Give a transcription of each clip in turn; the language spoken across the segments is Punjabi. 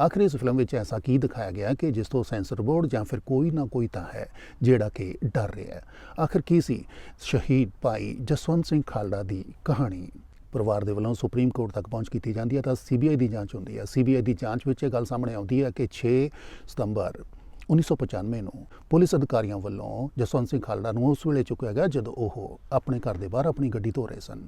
ਆਖਰ ਇਸ ਫਿਲਮ ਵਿੱਚ ਐਸਾ ਕੀ ਦਿਖਾਇਆ ਗਿਆ ਕਿ ਜਿਸ ਤੋਂ ਸੈਂਸਰ ਬੋਰਡ ਜਾਂ ਫਿਰ ਕੋਈ ਨਾ ਕੋਈ ਤਾਂ ਹੈ, ਜਿਹੜਾ ਕਿ ਡਰ ਰਿਹਾ ਹੈ? ਆਖਰ ਕੀ ਸੀ ਸ਼ਹੀਦ ਭਾਈ ਜਸਵੰਤ ਸਿੰਘ ਖਾਲੜਾ ਦੀ ਕਹਾਣੀ? ਪਰਿਵਾਰ ਦੇ ਵੱਲੋਂ ਸੁਪਰੀਮ ਕੋਰਟ ਤੱਕ ਪਹੁੰਚ ਕੀਤੀ ਜਾਂਦੀ ਹੈ ਤਾਂ ਸੀਬੀਆਈ ਦੀ ਜਾਂਚ ਹੁੰਦੀ ਹੈ। ਸੀਬੀਆਈ ਦੀ ਜਾਂਚ ਵਿੱਚ ਇਹ ਗੱਲ ਸਾਹਮਣੇ ਆਉਂਦੀ ਹੈ ਕਿ 6 ਸਤੰਬਰ 1995 ਨੂੰ ਪੁਲਿਸ ਅਧਿਕਾਰੀਆਂ ਵੱਲੋਂ ਜਸਵੰਤ ਸਿੰਘ ਖਾਲੜਾ ਨੂੰ ਉਸ ਵੇਲੇ ਚੁੱਕਿਆ ਗਿਆ ਜਦੋਂ ਉਹ ਆਪਣੇ ਘਰ ਦੇ ਬਾਹਰ ਆਪਣੀ ਗੱਡੀ ਧੋ ਰਹੇ ਸਨ।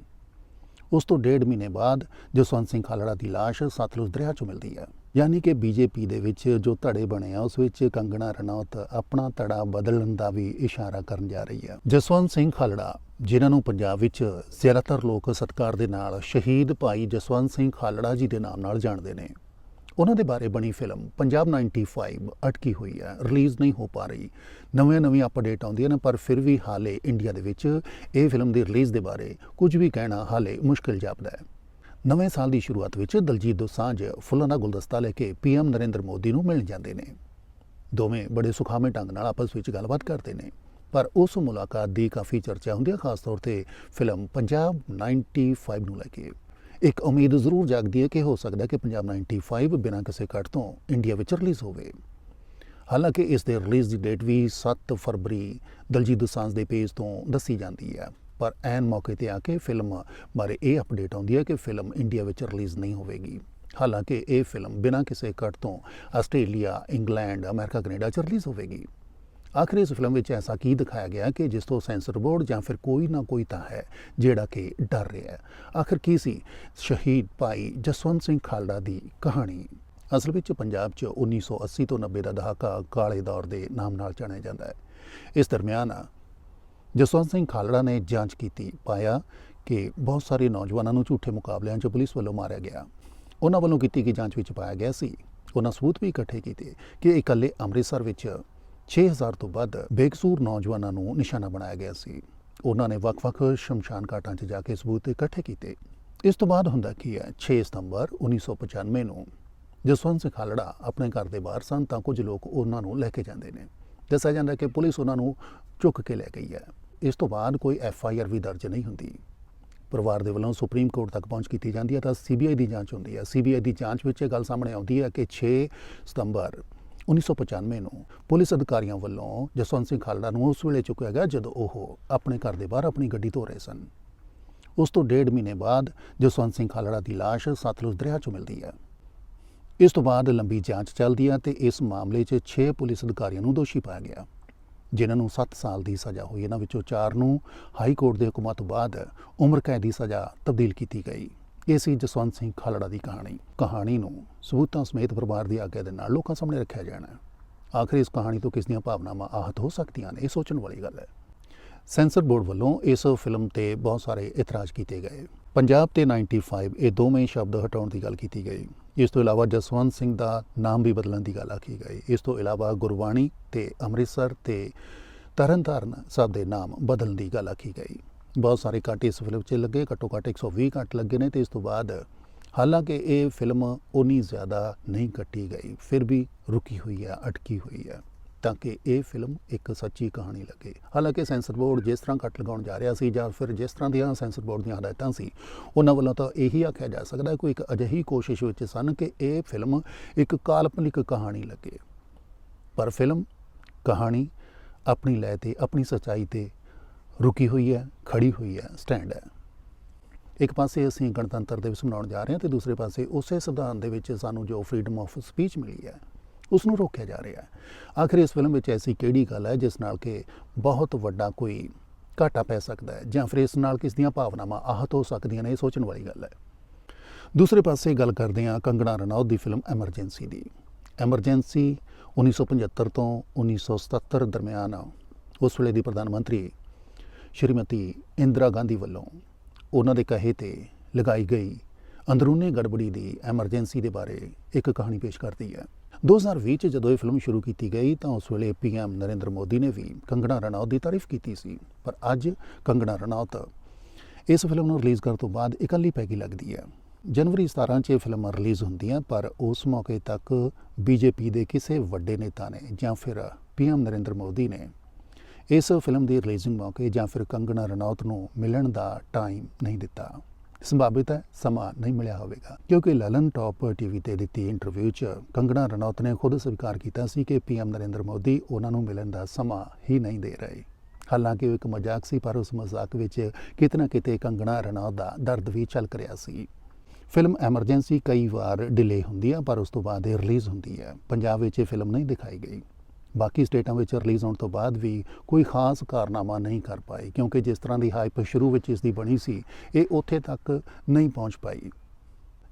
ਉਸ ਤੋਂ ਡੇਢ ਮਹੀਨੇ ਬਾਅਦ ਜਸਵੰਤ ਸਿੰਘ ਖਾਲੜਾ ਦੀ ਲਾਸ਼ ਸਤਲੁਜ ਦਰਿਆ 'ਚੋਂ ਮਿਲਦੀ ਹੈ। ਯਾਨੀ ਕਿ ਬੀਜੇਪੀ ਦੇ ਵਿੱਚ ਜੋ ਧੜੇ ਬਣੇ ਆ, ਉਸ ਵਿੱਚ ਕੰਗਣਾ ਰਣੌਤ ਆਪਣਾ ਧੜਾ ਬਦਲਣ ਦਾ ਵੀ ਇਸ਼ਾਰਾ ਕਰਨ ਜਾ ਰਹੀ ਹੈ। ਜਸਵੰਤ ਸਿੰਘ ਖਾਲੜਾ, ਜਿਨ੍ਹਾਂ ਨੂੰ ਪੰਜਾਬ ਵਿੱਚ ਜ਼ਿਆਦਾਤਰ ਲੋਕ ਸਤਕਾਰ ਦੇ ਨਾਲ ਸ਼ਹੀਦ ਭਾਈ ਜਸਵੰਤ ਸਿੰਘ ਖਾਲੜਾ ਜੀ ਦੇ ਨਾਮ ਨਾਲ ਜਾਣਦੇ ਨੇ ਉਹਨਾਂ ਦੇ ਬਾਰੇ ਬਣੀ ਫਿਲਮ ਪੰਜਾਬ 95 ਅਟਕੀ ਹੋਈ ਹੈ, ਰਿਲੀਜ਼ ਨਹੀਂ ਹੋ ਪਾ ਰਹੀ। ਨਵੇਂ ਨਵੀਂ ਅਪਡੇਟ ਆਉਂਦੀਆਂ ਨੇ, ਪਰ ਫਿਰ ਵੀ ਹਾਲੇ ਇੰਡੀਆ ਦੇ ਵਿੱਚ ਇਹ ਫਿਲਮ ਦੀ ਰਿਲੀਜ਼ ਦੇ ਬਾਰੇ ਕੁਝ ਵੀ ਕਹਿਣਾ ਹਾਲੇ ਮੁਸ਼ਕਿਲ ਜਾਪਦਾ ਹੈ। ਨਵੇਂ ਸਾਲ ਦੀ ਸ਼ੁਰੂਆਤ ਵਿੱਚ ਦਲਜੀਤ ਦੋਸਾਂਝ ਫੁੱਲਾਂ ਦਾ ਗੁਲਦਸਤਾ ਲੈ ਕੇ ਪੀਐਮ ਨਰਿੰਦਰ ਮੋਦੀ ਨੂੰ ਮਿਲਣ ਜਾਂਦੇ ਨੇ। ਦੋਵੇਂ ਬੜੇ ਸੁਖਾਵੇਂ ਢੰਗ ਨਾਲ ਆਪਸ ਵਿੱਚ ਗੱਲਬਾਤ ਕਰਦੇ ਨੇ, ਪਰ ਉਸ ਮੁਲਾਕਾਤ ਦੀ ਕਾਫੀ ਚਰਚਾ ਹੁੰਦੀ ਹੈ, ਖਾਸ ਤੌਰ ਤੇ ਫਿਲਮ ਪੰਜਾਬ 95 ਨੂੰ ਲੈ ਕੇ। ਇੱਕ ਉਮੀਦ ਜ਼ਰੂਰ ਜਾਗਦੀ ਹੈ ਕਿ ਹੋ ਸਕਦਾ ਕਿ ਪੰਜਾਬ 95 ਬਿਨਾਂ ਕਿਸੇ ਕੱਟ ਤੋਂ ਇੰਡੀਆ ਵਿੱਚ ਰਿਲੀਜ਼ ਹੋਵੇ। ਹਾਲਾਂਕਿ ਇਸ ਦੇ ਰਿਲੀਜ਼ ਦੀ ਡੇਟ ਵੀ 7 ਫਰਵਰੀ ਦਲਜੀਤ ਦੋਸਾਂਝ ਦੇ ਪੇਜ ਤੋਂ ਦੱਸੀ ਜਾਂਦੀ ਹੈ। ਪਰ ਐਨ ਮੌਕੇ ਤੇ ਆ ਕੇ ਫਿਲਮ ਬਾਰੇ ਇਹ ਅਪਡੇਟ ਆਉਂਦੀ ਹੈ ਕਿ ਫਿਲਮ ਇੰਡੀਆ ਵਿੱਚ ਰਿਲੀਜ਼ ਨਹੀਂ ਹੋਵੇਗੀ। ਹਾਲਾਂਕਿ ਇਹ ਫਿਲਮ ਬਿਨਾਂ ਕਿਸੇ ਕੱਟ ਤੋਂ ਆਸਟ੍ਰੇਲੀਆ ਇੰਗਲੈਂਡ ਅਮਰੀਕਾ ਕੈਨੇਡਾ 'ਚ ਰਿਲੀਜ਼ ਹੋਵੇਗੀ। ਆਖਰ ਇਸ ਫਿਲਮ ਵਿੱਚ ਐਸਾ ਕੀ ਦਿਖਾਇਆ ਗਿਆ ਕਿ ਜਿਸ ਤੋਂ ਸੈਂਸਰ ਬੋਰਡ ਜਾਂ ਫਿਰ ਕੋਈ ਨਾ ਕੋਈ ਤਾਂ ਹੈ, ਜਿਹੜਾ ਕਿ ਡਰ ਰਿਹਾ ਹੈ। ਆਖਰ ਕੀ ਸੀ ਸ਼ਹੀਦ ਭਾਈ ਜਸਵੰਤ ਸਿੰਘ ਖਾਲੜਾ ਦੀ ਕਹਾਣੀ? ਅਸਲ ਵਿੱਚ ਪੰਜਾਬ 'ਚ 1980 ਤੋਂ 90 ਦਾ ਦਹਾਕਾ ਕਾਲੇ ਦੌਰ ਦੇ ਨਾਮ ਨਾਲ ਜਾਣਿਆ ਜਾਂਦਾ ਹੈ। ਇਸ ਦਰਮਿਆਨ ਜਸਵੰਤ ਸਿੰਘ ਖਾਲੜਾ ਨੇ ਜਾਂਚ ਕੀਤੀ, ਪਾਇਆ ਕਿ ਬਹੁਤ ਸਾਰੇ ਨੌਜਵਾਨਾਂ ਨੂੰ ਝੂਠੇ ਮੁਕਾਬਲਿਆਂ 'ਚ ਪੁਲਿਸ ਵੱਲੋਂ ਮਾਰਿਆ ਗਿਆ। ਉਹਨਾਂ ਵੱਲੋਂ ਕੀਤੀ ਗਈ ਜਾਂਚ ਵਿੱਚ ਪਾਇਆ ਗਿਆ ਸੀ। ਉਹਨਾਂ ਸਬੂਤ ਵੀ ਇਕੱਠੇ ਕੀਤੇ ਕਿ ਇਕੱਲੇ ਅੰਮ੍ਰਿਤਸਰ ਵਿੱਚ 6000 ਤੋਂ ਵੱਧ ਬੇਕਸੂਰ ਨੌਜਵਾਨਾਂ ਨੂੰ ਨਿਸ਼ਾਨਾ ਬਣਾਇਆ ਗਿਆ ਸੀ। ਉਹਨਾਂ ਨੇ ਵੱਖ-ਵੱਖ ਸ਼ਮਸ਼ਾਨ ਘਾਟਾਂ 'ਚ ਜਾ ਕੇ ਸਬੂਤ ਇਕੱਠੇ ਕੀਤੇ। ਇਸ ਤੋਂ ਬਾਅਦ ਹੁੰਦਾ ਕੀ ਹੈ? 6 ਸਤੰਬਰ 1995 ਨੂੰ ਜਸਵੰਤ ਸਿੰਘ ਖਾਲੜਾ ਆਪਣੇ ਘਰ ਦੇ ਬਾਹਰ ਸਨ ਤਾਂ ਕੁਝ ਲੋਕ ਉਹਨਾਂ ਨੂੰ ਲੈ ਕੇ ਜਾਂਦੇ ਨੇ। ਦੱਸਿਆ ਜਾਂਦਾ ਕਿ ਪੁਲਿਸ ਉਹਨਾਂ ਨੂੰ ਚੁੱਕ ਕੇ ਲੈ ਗਈ ਹੈ। ਇਸ ਤੋਂ ਬਾਅਦ ਕੋਈ ਐਫ ਆਈ ਆਰ ਵੀ ਦਰਜ ਨਹੀਂ ਹੁੰਦੀ। ਪਰਿਵਾਰ ਦੇ ਵੱਲੋਂ ਸੁਪਰੀਮ ਕੋਰਟ ਤੱਕ ਪਹੁੰਚ ਕੀਤੀ ਜਾਂਦੀ ਹੈ ਤਾਂ ਸੀਬੀਆਈ ਦੀ ਜਾਂਚ ਹੁੰਦੀ ਹੈ। ਸੀਬੀਆਈ ਦੀ ਜਾਂਚ ਵਿੱਚ ਇਹ ਗੱਲ ਸਾਹਮਣੇ ਆਉਂਦੀ ਹੈ ਕਿ 6 ਸਤੰਬਰ 1995 ਨੂੰ ਪੁਲਿਸ ਅਧਿਕਾਰੀਆਂ ਵੱਲੋਂ ਜਸਵੰਤ ਸਿੰਘ ਖਾਲੜਾ ਨੂੰ ਉਸ ਵੇਲੇ ਚੁੱਕਿਆ ਗਿਆ ਜਦੋਂ ਉਹ ਆਪਣੇ ਘਰ ਦੇ ਬਾਹਰ ਆਪਣੀ ਗੱਡੀ ਧੋ ਰਹੇ ਸਨ। ਉਸ ਤੋਂ ਡੇਢ ਮਹੀਨੇ ਬਾਅਦ ਜਸਵੰਤ ਸਿੰਘ ਖਾਲੜਾ ਦੀ ਲਾਸ਼ ਸਤਲੁਜ ਦਰਿਆ 'ਚੋਂ ਮਿਲਦੀ ਹੈ। ਇਸ ਤੋਂ ਬਾਅਦ ਲੰਬੀ ਜਾਂਚ ਚੱਲਦੀ ਹੈ ਤੇ ਇਸ ਮਾਮਲੇ 'ਚ 6 ਪੁਲਿਸ ਅਧਿਕਾਰੀਆਂ ਨੂੰ ਦੋਸ਼ੀ ਪਾਇਆ ਗਿਆ। ਜਿਨ੍ਹਾਂ ਨੂੰ 7 ਸਾਲ ਦੀ ਸਜ਼ਾ ਹੋਈ। ਇਹਨਾਂ ਵਿੱਚੋਂ 4 ਨੂੰ ਹਾਈ ਕੋਰਟ ਦੇ ਹੁਕਮਾਂ ਤੋਂ ਬਾਅਦ ਉਮਰ ਕੈਦ ਦੀ ਸਜ਼ਾ ਤਬਦੀਲ ਕੀਤੀ ਗਈ। ਇਹ ਸੀ ਜਸਵੰਤ ਸਿੰਘ ਖਾਲੜਾ ਦੀ ਕਹਾਣੀ ਕਹਾਣੀ ਨੂੰ ਸਬੂਤਾਂ ਸਮੇਤ ਪਰਿਵਾਰ ਦੀ ਆਗਿਆ ਦੇ ਨਾਲ ਲੋਕਾਂ ਸਾਹਮਣੇ ਰੱਖਿਆ ਜਾਣਾ ਹੈ। ਆਖਰ ਇਸ ਕਹਾਣੀ ਤੋਂ ਕਿਸ ਦੀਆਂ ਭਾਵਨਾਵਾਂ ਆਹਤ ਹੋ ਸਕਦੀਆਂ ਨੇ, ਇਹ ਸੋਚਣ ਵਾਲੀ ਗੱਲ ਹੈ। ਸੈਂਸਰ ਬੋਰਡ ਵੱਲੋਂ ਇਸ ਫਿਲਮ ਤੇ ਬਹੁਤ ਸਾਰੇ ਇਤਰਾਜ਼ ਕੀਤੇ ਗਏ। ਪੰਜਾਬ ਤੇ 95 ਇਹ ਦੋਵੇਂ ਸ਼ਬਦ ਹਟਾਉਣ ਦੀ ਗੱਲ ਕੀਤੀ ਗਈ। ਇਸ ਤੋਂ ਇਲਾਵਾ ਜਸਵੰਤ ਸਿੰਘ ਦਾ ਨਾਮ ਵੀ ਬਦਲਣ ਦੀ ਗੱਲ ਆਖੀ ਗਈ। ਇਸ ਤੋਂ ਇਲਾਵਾ ਗੁਰਬਾਣੀ ਤੇ ਅੰਮ੍ਰਿਤਸਰ ਤੇ ਤਰਨਤਾਰਨ ਸਭ ਦੇ ਨਾਮ ਬਦਲਣ ਦੀ ਗੱਲ ਆਖੀ ਗਈ। ਬਹੁਤ ਸਾਰੇ ਕੱਟ ਇਸ ਫਿਲਮ 'ਚ ਲੱਗੇ, ਘੱਟੋ ਘੱਟ 120 ਕੱਟ ਲੱਗੇ ਨੇ ਤੇ ਇਸ ਤੋਂ ਬਾਅਦ ਹਾਲਾਂਕਿ ਇਹ ਫਿਲਮ ਉਨੀ ਜ਼ਿਆਦਾ ਨਹੀਂ ਕੱਟੀ ਗਈ, ਫਿਰ ਵੀ ਰੁਕੀ ਹੋਈ ਹੈ, ਅਟਕੀ ਹੋਈ ਹੈ ਤਾਂ ਕਿ ਇਹ ਫਿਲਮ ਇੱਕ ਸੱਚੀ ਕਹਾਣੀ ਲੱਗੇ। ਹਾਲਾਂਕਿ ਸੈਂਸਰ ਬੋਰਡ ਜਿਸ ਤਰ੍ਹਾਂ ਕੱਟ ਲਗਾਉਣ ਜਾ ਰਿਹਾ ਸੀ ਜਾਂ ਫਿਰ ਜਿਸ ਤਰ੍ਹਾਂ ਦੀਆਂ ਸੈਂਸਰ ਬੋਰਡ ਦੀਆਂ ਹਦਾਇਤਾਂ ਸੀ, ਉਹਨਾਂ ਵੱਲੋਂ ਤਾਂ ਇਹੀ ਆਖਿਆ ਜਾ ਸਕਦਾ ਕੋਈ ਇੱਕ ਅਜਿਹੀ ਕੋਸ਼ਿਸ਼ ਵਿੱਚ ਸਨ ਕਿ ਇਹ ਫਿਲਮ ਇੱਕ ਕਾਲਪਨਿਕ ਕਹਾਣੀ ਲੱਗੇ। ਪਰ ਫਿਲਮ ਕਹਾਣੀ ਆਪਣੀ ਲੈ ਤੇ ਆਪਣੀ ਸੱਚਾਈ ਤੇ ਰੁਕੀ ਹੋਈ ਹੈ, ਖੜੀ ਹੋਈ ਹੈ ਸਟੈਂਡ ਹੈ। ਇੱਕ ਪਾਸੇ ਅਸੀਂ ਗਣਤੰਤਰ ਦਿਵਸ ਮਨਾਉਣ ਜਾ ਰਹੇ ਹਾਂ ਤੇ ਦੂਸਰੇ ਪਾਸੇ ਉਸੇ ਸੰਵਿਧਾਨ ਦੇ ਵਿੱਚ ਸਾਨੂੰ ਜੋ ਫਰੀडम ਆਫ ਸਪੀਚ ਮਿਲੀ ਹੈ ਉਸ ਨੂੰ ਰੋਕਿਆ ਜਾ ਰਿਹਾ ਹੈ। ਆਖਿਰ ਇਸ ਫਿਲਮ ਵਿੱਚ ਐਸੀ ਕਿਹੜੀ ਗੱਲ ਹੈ ਜਿਸ ਨਾਲ ਕਿ ਬਹੁਤ ਵੱਡਾ ਕੋਈ ਘਾਟਾ ਪੈ ਸਕਦਾ ਹੈ ਜਾਂ ਫਿਰ ਇਸ ਨਾਲ ਕਿਸ ਦੀਆਂ ਭਾਵਨਾਵਾਂ ਆਹਤ ਹੋ ਸਕਦੀਆਂ ਨੇ, ਇਹ ਸੋਚਣ ਵਾਲੀ ਗੱਲ ਹੈ। ਦੂਸਰੇ ਪਾਸੇ ਗੱਲ ਕਰਦੇ ਹਾਂ ਕੰਗਣਾ ਰਣੌਤ ਦੀ ਫਿਲਮ ਐਮਰਜੈਂਸੀ ਦੀ। ਐਮਰਜੈਂਸੀ 1975 ਤੋਂ 1977 ਦਰਮਿਆਨ ਉਸ ਵੇਲੇ ਦੀ ਪ੍ਰਧਾਨ ਮੰਤਰੀ ਸ਼੍ਰੀਮਤੀ ਇੰਦਰਾ ਗਾਂਧੀ ਵੱਲੋਂ ਉਹਨਾਂ ਦੇ ਕਹੇ ਤੇ ਲਗਾਈ ਗਈ ਅੰਦਰੂਨੀ ਗੜਬੜੀ ਦੀ ਐਮਰਜੈਂਸੀ ਦੇ ਬਾਰੇ ਇੱਕ ਕਹਾਣੀ ਪੇਸ਼ ਕਰਦੀ ਹੈ। 2020 ਚ ਜਦੋਂ ਇਹ ਫਿਲਮ ਸ਼ੁਰੂ ਕੀਤੀ ਗਈ ਤਾਂ ਉਸ ਵੇਲੇ ਪੀਐਮ ਨਰਿੰਦਰ ਮੋਦੀ ਨੇ ਵੀ ਕੰਗਣਾ ਰਣੌਤ ਦੀ ਤਾਰੀਫ ਕੀਤੀ ਸੀ। ਪਰ ਅੱਜ ਕੰਗਣਾ ਰਣੌਤ ਇਸ ਫਿਲਮ ਨੂੰ ਰਿਲੀਜ਼ ਕਰਨ ਤੋਂ ਬਾਅਦ ਇਕੱਲੀ ਪੈਗੀ ਲੱਗਦੀ ਹੈ। ਜਨਵਰੀ 17 ਚ ਇਹ ਫਿਲਮ ਰਿਲੀਜ਼ ਹੁੰਦੀ ਹੈ ਪਰ ਉਸ ਮੌਕੇ ਤੱਕ ਬੀਜੇਪੀ ਦੇ ਕਿਸੇ ਵੱਡੇ ਨੇਤਾ ਨੇ ਜਾਂ ਫਿਰ ਪੀਐਮ ਨਰਿੰਦਰ ਮੋਦੀ ਨੇ ਇਸ ਫਿਲਮ ਦੀ ਰਿਲੀਜ਼ਿੰਗ ਮੌਕੇ ਜਾਂ ਫਿਰ ਕੰਗਣਾ ਰਣੌਤ ਨੂੰ ਮਿਲਣ ਦਾ ਟਾਈਮ ਨਹੀਂ ਦਿੱਤਾ। ਸੰਭਾਵਿਤ ਹੈ ਸਮਾਂ ਨਹੀਂ ਮਿਲਿਆ ਹੋਵੇਗਾ, ਕਿਉਂਕਿ ਲਲਨ ਟਾਪ ਟੀਵੀ ਤੇ ਦਿੱਤੀ ਇੰਟਰਵਿਊ 'ਚ ਕੰਗਣਾ ਰਣੌਤ ਨੇ ਖੁਦ ਸਵੀਕਾਰ ਕੀਤਾ ਸੀ ਕਿ ਪੀਐਮ ਨਰਿੰਦਰ ਮੋਦੀ ਉਹਨਾਂ ਨੂੰ ਮਿਲਣ ਦਾ ਸਮਾਂ ਹੀ ਨਹੀਂ ਦੇ ਰਹੇ। ਹਾਲਾਂਕਿ ਉਹ ਇੱਕ ਮਜ਼ਾਕ ਸੀ, ਪਰ ਉਸ ਮਜ਼ਾਕ ਵਿੱਚ ਕਿਤੇ ਨਾ ਕਿਤੇ ਕੰਗਣਾ ਰਣੌਤ ਦਾ ਦਰਦ ਵੀ ਝਲਕ ਰਿਹਾ ਸੀ। ਫਿਲਮ ਐਮਰਜੈਂਸੀ ਕਈ ਵਾਰ ਡਿਲੇ ਹੁੰਦੀ ਹੈ ਪਰ ਉਸ ਤੋਂ ਬਾਅਦ ਇਹ ਰਿਲੀਜ਼ ਹੁੰਦੀ ਹੈ। ਪੰਜਾਬ ਵਿੱਚ ਇਹ ਫਿਲਮ ਨਹੀਂ ਦਿਖਾਈ ਗਈ। ਬਾਕੀ ਸਟੇਟਾਂ ਵਿੱਚ ਰਿਲੀਜ਼ ਹੋਣ ਤੋਂ ਬਾਅਦ ਵੀ ਕੋਈ ਖਾਸ ਕਾਰਨਾਮਾ ਨਹੀਂ ਕਰ ਪਾਈ, ਕਿਉਂਕਿ ਜਿਸ ਤਰ੍ਹਾਂ ਦੀ ਹਾਈਪ ਸ਼ੁਰੂ ਵਿੱਚ ਇਸ ਦੀ ਬਣੀ ਸੀ, ਇਹ ਉੱਥੇ ਤੱਕ ਨਹੀਂ ਪਹੁੰਚ ਪਾਈ।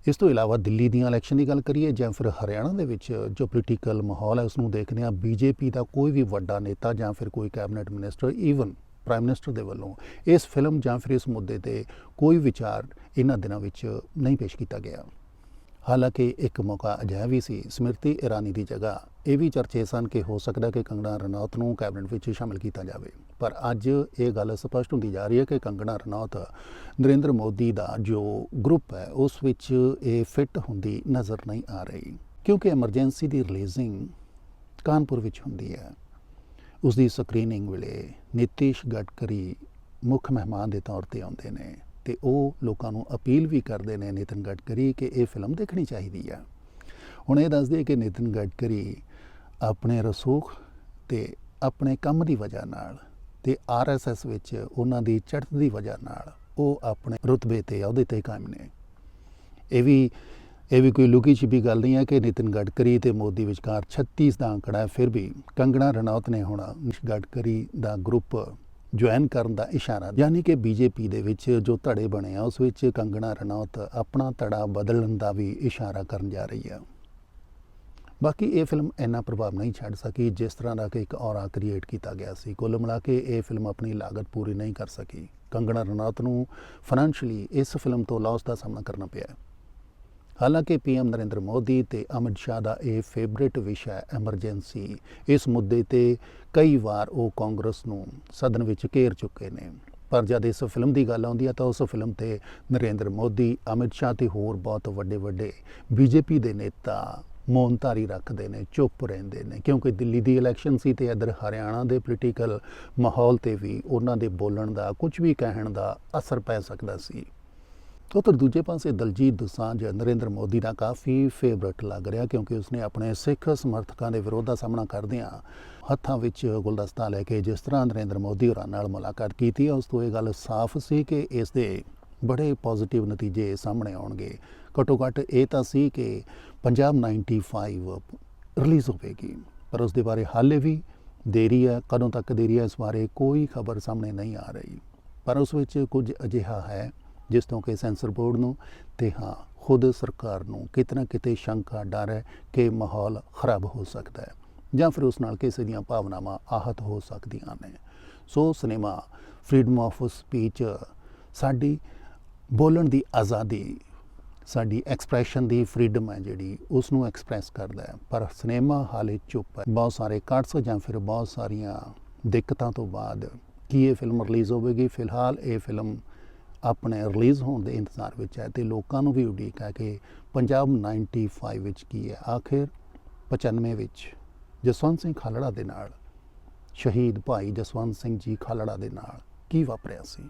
ਇਸ ਤੋਂ ਇਲਾਵਾ ਦਿੱਲੀ ਦੀਆਂ ਇਲੈਕਸ਼ਨ ਦੀ ਗੱਲ ਕਰੀਏ ਜਾਂ ਫਿਰ ਹਰਿਆਣਾ ਦੇ ਵਿੱਚ ਜੋ ਪੋਲੀਟੀਕਲ ਮਾਹੌਲ ਹੈ ਉਸ ਨੂੰ ਦੇਖਦੇ ਹਾਂ, ਬੀਜੇਪੀ ਦਾ ਕੋਈ ਵੀ ਵੱਡਾ ਨੇਤਾ ਜਾਂ ਫਿਰ ਕੋਈ cabinet minister even prime minister ਦੇ ਵੱਲੋਂ ਇਸ ਫਿਲਮ ਜਾਂ ਫਿਰ ਇਸ ਮੁੱਦੇ ਤੇ ਕੋਈ ਵਿਚਾਰ ਇਹਨਾਂ ਦਿਨਾਂ ਵਿੱਚ ਨਹੀਂ ਪੇਸ਼ ਕੀਤਾ ਗਿਆ। ਹਾਲਾਂਕਿ ਇੱਕ ਮੌਕਾ ਅਜਿਹਾ ਵੀ ਸੀ, ਸਮ੍ਰਿਤੀ ਇਰਾਨੀ ਦੀ ਜਗ੍ਹਾ। ਇਹ ਵੀ ਚਰਚੇ ਸਨ ਕਿ ਹੋ ਸਕਦਾ ਕਿ ਕੰਗਣਾ ਰਣੌਤ ਨੂੰ ਕੈਬਨਿਟ ਵਿੱਚ ਸ਼ਾਮਲ ਕੀਤਾ ਜਾਵੇ। ਪਰ ਅੱਜ ਇਹ ਗੱਲ ਸਪਸ਼ਟ ਹੁੰਦੀ ਜਾ ਰਹੀ ਹੈ ਕਿ ਕੰਗਣਾ ਰਣੌਤ ਨਰਿੰਦਰ ਮੋਦੀ ਦਾ ਜੋ ਗਰੁੱਪ ਹੈ, ਉਸ ਵਿੱਚ ਇਹ ਫਿੱਟ ਹੁੰਦੀ ਨਜ਼ਰ ਨਹੀਂ ਆ ਰਹੀ। ਕਿਉਂਕਿ ਐਮਰਜੈਂਸੀ ਦੀ ਰਿਲੀਜ਼ਿੰਗ ਕਾਨਪੁਰ ਵਿੱਚ ਹੁੰਦੀ ਹੈ। ਉਸ ਦੀ ਸਕਰੀਨਿੰਗ ਵੇਲੇ ਨਿਤੀਸ਼ ਗਡਕਰੀ ਮੁੱਖ ਮਹਿਮਾਨ ਦੇ ਤੌਰ ਤੇ ਆਉਂਦੇ ਨੇ। ਤੇ ਉਹ ਲੋਕਾਂ ਨੂੰ ਅਪੀਲ ਵੀ ਕਰਦੇ ਨੇ ਨਿਤਨ ਗਡਕਰੀ ਕਿ ਇਹ ਫਿਲਮ ਦੇਖਣੀ ਚਾਹੀਦੀ ਆ। ਹੁਣ ਇਹ ਦੱਸਦੇ ਕਿ ਨਿਤਨ ਗਡਕਰੀ ਆਪਣੇ ਰਸੂਖ ਤੇ ਆਪਣੇ ਕੰਮ ਦੀ ਵਜ੍ਹਾ ਨਾਲ ਤੇ ਆਰਐਸਐਸ ਵਿੱਚ ਉਹਨਾਂ ਦੀ ਚੜ੍ਹਤ ਦੀ ਵਜ੍ਹਾ ਨਾਲ ਉਹ ਆਪਣੇ ਰੁਤਬੇ ਤੇ ਅਹੁਦੇ ਤੇ ਕਾਇਮ ਨੇ। ਇਹ ਵੀ ਇਹ ਵੀ ਕੋਈ ਲੁਕੀ ਛਿਪੀ ਗੱਲ ਨਹੀਂ ਹੈ ਕਿ ਨਿਤਨ ਗਡਕਰੀ ਤੇ ਮੋਦੀ ਵਿਚਕਾਰ 36 ਦਾ ਅੰਕੜਾ ਹੈ, ਫਿਰ ਵੀ ਕੰਗਣਾ ਰਣੌਤ ਨੇ ਹੁਣ ਗਡਕਰੀ ਦਾ ਗਰੁੱਪ ਜੁਆਇਨ ਕਰਨ ਦਾ ਇਸ਼ਾਰਾ ਯਾਨੀ ਕਿ ਬੀਜੇਪੀ ਦੇ ਵਿੱਚ ਜੋ ਧੜੇ ਬਣੇ ਆ, ਉਸ ਵਿੱਚ ਕੰਗਣਾ ਰਣੌਤ ਆਪਣਾ ਧੜਾ ਬਦਲਣ ਦਾ ਵੀ ਇਸ਼ਾਰਾ ਕਰਨ ਜਾ ਰਹੀ ਆ। ਬਾਕੀ ਇਹ ਫਿਲਮ ਇੰਨਾ ਪ੍ਰਭਾਵ ਨਹੀਂ ਛੱਡ ਸਕੀ ਜਿਸ ਤਰ੍ਹਾਂ ਦਾ ਕਿ ਇੱਕ ਔਰਾ ਕ੍ਰੀਏਟ ਕੀਤਾ ਗਿਆ ਸੀ। ਕੁੱਲ ਮਿਲਾ ਕੇ ਇਹ ਫਿਲਮ ਆਪਣੀ ਲਾਗਤ ਪੂਰੀ ਨਹੀਂ ਕਰ ਸਕੀ। ਕੰਗਣਾ ਰਣੌਤ ਨੂੰ ਫਾਈਨੈਂਸ਼ਲੀ ਇਸ ਫਿਲਮ ਤੋਂ ਲਾਸ ਦਾ ਸਾਹਮਣਾ ਕਰਨਾ ਪਿਆ। ਹਾਲਾਂਕਿ ਪੀਐਮ ਨਰਿੰਦਰ ਮੋਦੀ ਤੇ ਅਮਿਤ ਸ਼ਾਹ ਦਾ ਇਹ ਫੇਵਰਿਟ ਵਿਸ਼ਾ ਹੈ ਐਮਰਜੈਂਸੀ ਇਸ ਮੁੱਦੇ ਤੇ ਕਈ ਵਾਰ ਉਹ ਕਾਂਗਰਸ ਨੂੰ ਸਦਨ ਵਿੱਚ ਘੇਰ ਚੁੱਕੇ ਨੇ। ਪਰ ਜਦ ਇਸ ਫਿਲਮ ਦੀ ਗੱਲ ਆਉਂਦੀ ਹੈ ਤਾਂ ਉਸ ਫਿਲਮ ਤੇ ਨਰਿੰਦਰ ਮੋਦੀ, ਅਮਿਤ ਸ਼ਾਹ ਤੇ ਹੋਰ ਬਹੁਤ ਵੱਡੇ ਵੱਡੇ ਬੀਜੇਪੀ ਦੇ ਨੇਤਾ ਮੌਨਤਾਰੀ ਰੱਖਦੇ ਨੇ, ਚੁੱਪ ਰਹਿੰਦੇ ਨੇ। ਕਿਉਂਕਿ ਦਿੱਲੀ ਦੀ ਇਲੈਕਸ਼ਨ ਸੀ ਤੇ ਇਧਰ ਹਰਿਆਣਾ ਦੇ ਪੋਲੀਟੀਕਲ ਮਾਹੌਲ ਤੇ ਵੀ ਉਹਨਾਂ ਦੇ ਬੋਲਣ ਦਾ ਕੁਝ ਵੀ ਕਹਿਣ ਦਾ ਅਸਰ ਪੈ ਸਕਦਾ ਸੀ। ਉਧਰ ਦੂਜੇ ਪਾਸੇ ਦਲਜੀਤ ਦੁਸਾਂਝ, ਨਰਿੰਦਰ ਮੋਦੀ ਦਾ ਕਾਫੀ ਫੇਵਰਟ ਲੱਗ ਰਿਹਾ ਕਿਉਂਕਿ ਉਸਨੇ ਆਪਣੇ ਸਿੱਖ ਸਮਰਥਕਾਂ ਦੇ ਵਿਰੋਧ ਦਾ ਸਾਹਮਣਾ ਕਰਦਿਆਂ ਹੱਥਾਂ ਵਿੱਚ ਗੁਲਦਸਤਾ ਲੈ ਕੇ ਜਿਸ ਤਰ੍ਹਾਂ ਨਰਿੰਦਰ ਮੋਦੀ ਹੋਰਾਂ ਨਾਲ ਮੁਲਾਕਾਤ ਕੀਤੀ, ਉਸ ਤੋਂ ਇਹ ਗੱਲ ਸਾਫ਼ ਸੀ ਕਿ ਇਸ ਦੇ ਬੜੇ ਪੋਜ਼ਿਟਿਵ ਨਤੀਜੇ ਸਾਹਮਣੇ ਆਉਣਗੇ। ਘੱਟੋ ਘੱਟ ਇਹ ਤਾਂ ਸੀ ਕਿ ਪੰਜਾਬ 95 ਰਿਲੀਜ਼ ਹੋਵੇਗੀ, ਪਰ ਉਸ ਦੇ ਬਾਰੇ ਹਾਲੇ ਵੀ ਦੇਰੀ ਹੈ, ਕਦੋਂ ਤੱਕ ਦੇਰੀ ਹੈ ਇਸ ਬਾਰੇ ਕੋਈ ਖਬਰ ਸਾਹਮਣੇ ਨਹੀਂ ਆ ਰਹੀ। ਪਰ ਉਸ ਵਿੱਚ ਕੁਝ ਅਜਿਹਾ ਹੈ ਜਿਸ ਤੋਂ ਕਿ ਸੈਂਸਰ ਬੋਰਡ ਨੂੰ ਤੇ ਹਾਂ, ਖੁਦ ਸਰਕਾਰ ਨੂੰ ਕਿਤਨਾ ਕਿਤੇ ਸ਼ੰਕਾ ਡਰ ਹੈ ਕਿ ਮਾਹੌਲ ਖਰਾਬ ਹੋ ਸਕਦਾ ਹੈ ਜਾਂ ਫਿਰ ਉਸ ਨਾਲ ਕਿਸੇ ਦੀਆਂ ਭਾਵਨਾਵਾਂ ਆਹਤ ਹੋ ਸਕਦੀਆਂ ਨੇ। So cinema, freedom of speech, ਸਾਡੀ ਬੋਲਣ ਦੀ ਆਜ਼ਾਦੀ, ਸਾਡੀ ਐਕਸਪ੍ਰੈਸ਼ਨ ਦੀ ਫਰੀडम ਹੈ ਜਿਹੜੀ ਉਸ ਨੂੰ ਐਕਸਪ੍ਰੈਸ ਕਰਦਾ ਹੈ। ਪਰ ਸਿਨੇਮਾ ਹਾਲੇ ਚੁੱਪ ਹੈ। ਬਹੁਤ ਸਾਰੇ ਕੱਟਸ ਜਾਂ ਫਿਰ ਬਹੁਤ ਸਾਰੀਆਂ ਦਿੱਕਤਾਂ ਤੋਂ ਬਾਅਦ ਕੀ ਇਹ ਫਿਲਮ ਰਿਲੀਜ਼ ਹੋਵੇਗੀ? ਫਿਲਹਾਲ ਇਹ ਫਿਲਮ ਆਪਣੇ ਰਿਲੀਜ਼ ਹੋਣ ਦੇ ਇੰਤਜ਼ਾਰ ਵਿੱਚ ਹੈ ਤੇ ਲੋਕਾਂ ਨੂੰ ਵੀ ਉਡੀਕ ਹੈ ਕਿ ਪੰਜਾਬ 95 ਵਿੱਚ ਕੀ ਹੈ? ਆਖਿਰ 95 ਵਿੱਚ ਜਸਵੰਤ ਸਿੰਘ ਖਾਲੜਾ ਦੇ ਨਾਲ ਸ਼ਹੀਦ ਭਾਈ ਜਸਵੰਤ ਸਿੰਘ ਜੀ ਖਾਲੜਾ ਦੇ ਨਾਲ ਕੀ ਵਾਪਰਿਆ ਸੀ?